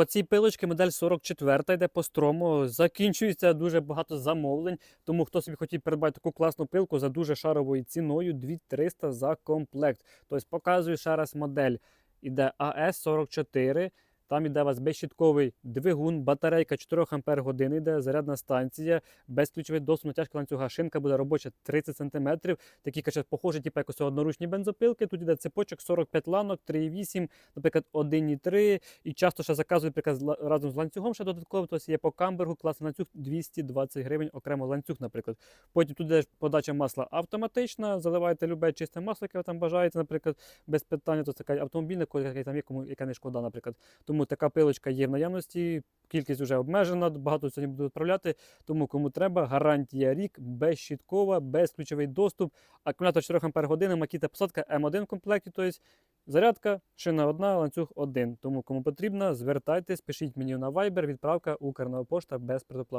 По цій пилочці модель 44 йде по строму. Закінчується дуже багато замовлень. Тому хто собі хотів придбати таку класну пилку за дуже шаровою ціною 2300 за комплект. Тобто показую ще раз модель. Іде АС44. Там іде у вас безщітковий двигун, батарейка 4 Ампер годин іде, зарядна станція, безключовий доступ на тяжка ланцюга. Шинка буде робоча 30 см. Такі каже, похожі, типу, як ось одноручні бензопилки. Тут іде цепочок 45 ланок, 3,8, наприклад, 1,3. І часто ще заказують наприклад, разом з ланцюгом ще додатково. Тобто є по камбергу, класний ланцюг 220 гривень, окремо ланцюг, наприклад. Потім тут іде подача масла автоматична, заливаєте любе чисте масло, яке ви там бажаєте, наприклад, без питання. Тобто така автомобільна, яка там є, кому яка не шкода, наприклад. Тому така пилочка є в наявності. Кількість вже обмежена, багато сьогодні буду відправляти. Тому кому треба, гарантія рік, безщіткова, безключовий доступ. Акумулятор 4 Ампер години, макіта посадка М1 в комплекті. Тобто зарядка, шина одна, ланцюг один. Тому кому потрібно, звертайтесь, пишіть мені на Viber, відправка Укрнова пошта без предоплат.